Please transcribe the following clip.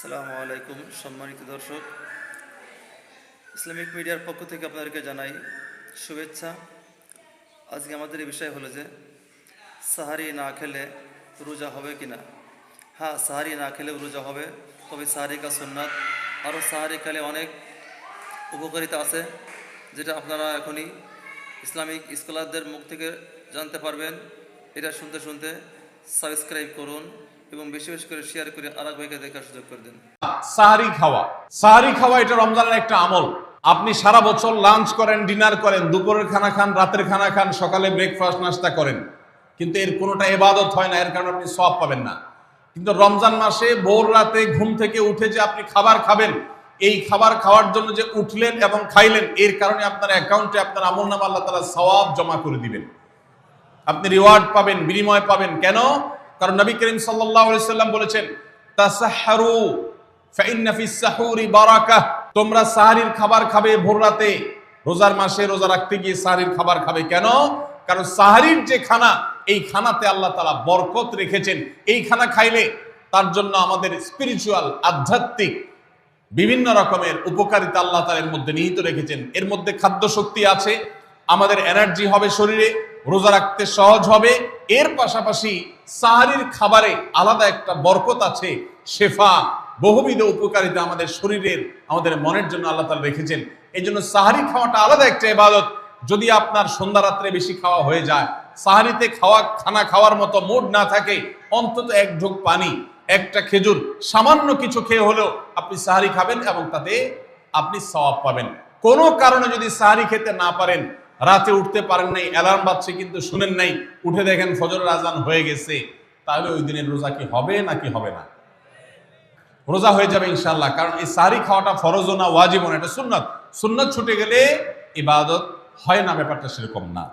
আসসালামু আলাইকুম, সম্মানিত দর্শক। ইসলামিক মিডিয়ার পক্ষ থেকে আপনাদেরকে জানাই শুভেচ্ছা। আজকে আমাদের এই বিষয় হলো যে, সাহারি না খেলে রোজা হবে কি না হ্যাঁ সাহারি না খেলে রোজা হবে, তবে সাহারি কা সুন্নাত। আরও সাহারি খেলে অনেক উপকারিতা আছে, যেটা আপনারা এখনই ইসলামিক স্কলারদের মুখ থেকে জানতে পারবেন। এটা শুনতে শুনতে সাবস্ক্রাইব করুন এবং বেশি বেশি করে শেয়ার করে আর এক ভাইকে দেখার সুযোগ করে দিন। সাহারি খাওয়া। সাহারি খাওয়া এটা রমজানের একটা আমল। আপনি সারা বছর লাঞ্চ করেন ডিনার করেন, দুপুরের খানা খান, রাতের খানা খান, সকালে ব্রেকফাস্ট নাস্তা করেন। কিন্তু এর কোনোটা এবাদত হয় না, এর কারণে আপনি সব পাবেন না। কিন্তু রমজান মাসে ভোর রাতে ঘুম থেকে উঠে যে আপনি খাবার খাবেন, এই খাবার খাওয়ার জন্য যে উঠলেন এবং খাইলেন, এর কারণে আপনার অ্যাকাউন্টে আপনার আমল নাম আল্লাহ তালা সওয়াব জমা করে দিবেন। আপনি রিওয়ার্ড পাবেন, বিনিময় পাবেন। কেন? কারণ নবী করিম সাল্লাম বলেছেন ফিস সাহুরি বারাকাহ তোমরা সাহারির খাবার খাবে ভোর রাতে, রোজার মাসে রোজা রাখতে গিয়ে সাহারির খাবার খাবে। কেন? কারণ সাহারির যে খানা, এই খানাতে আল্লাহ তাআলা বরকত রেখেছেন। এই খানা খাইলে তার জন্য আমাদের স্পিরিচুয়াল আধ্যাত্মিক, বিভিন্ন রকমের উপকারিতা আল্লাহ তাআলা এর মধ্যে নিহিত রেখেছেন। এর মধ্যে খাদ্য শক্তি আছে, আমাদের এনার্জি হবে শরীরে রোজা রাখতে সহজ হবে। এর পাশাপাশি সাহারির খাবারে আলাদা একটা বরকত আছে, শেফা। বহুবিধ উপকারিতা আমাদের শরীরের, আমাদের মনের জন্য আল্লাহ তাআলা রেখেছেন। এই জন্য সাহারি খাওয়াটা আলাদা একটা ইবাদত। যদি আপনার সন্ধ্যা রাত্রে বেশি খাওয়া হয়ে যায়, সাহারিতে খাওয়া, খানা খাওয়ার মতো মুড না থাকে, অন্তত এক ঢোক পানি, একটা খেজুর, সামান্য কিছু খেয়ে হলেও আপনি সাহারি খাবেন এবং তাতে আপনি সওয়াব পাবেন। কোনো কারণে যদি সাহারি খেতে না পারেন রাতে উঠতে পারেন নাই, অ্যালার্ম বাজছে কিন্তু শুনেন নাই, উঠে দেখেন ফজরের আজান হয়ে গেছে, তাহলে ওই দিনের রোজা কি হবে নাকি হবে না? রোজা হয়ে যাবে ইনশাল্লাহ কারণ এই সারি খাওয়াটা ফরজও না, ওয়াজিবও না, এটা সুন্নত। সুন্নত ছুটে গেলে ইবাদত হয় না, ব্যাপারটা সেরকম না।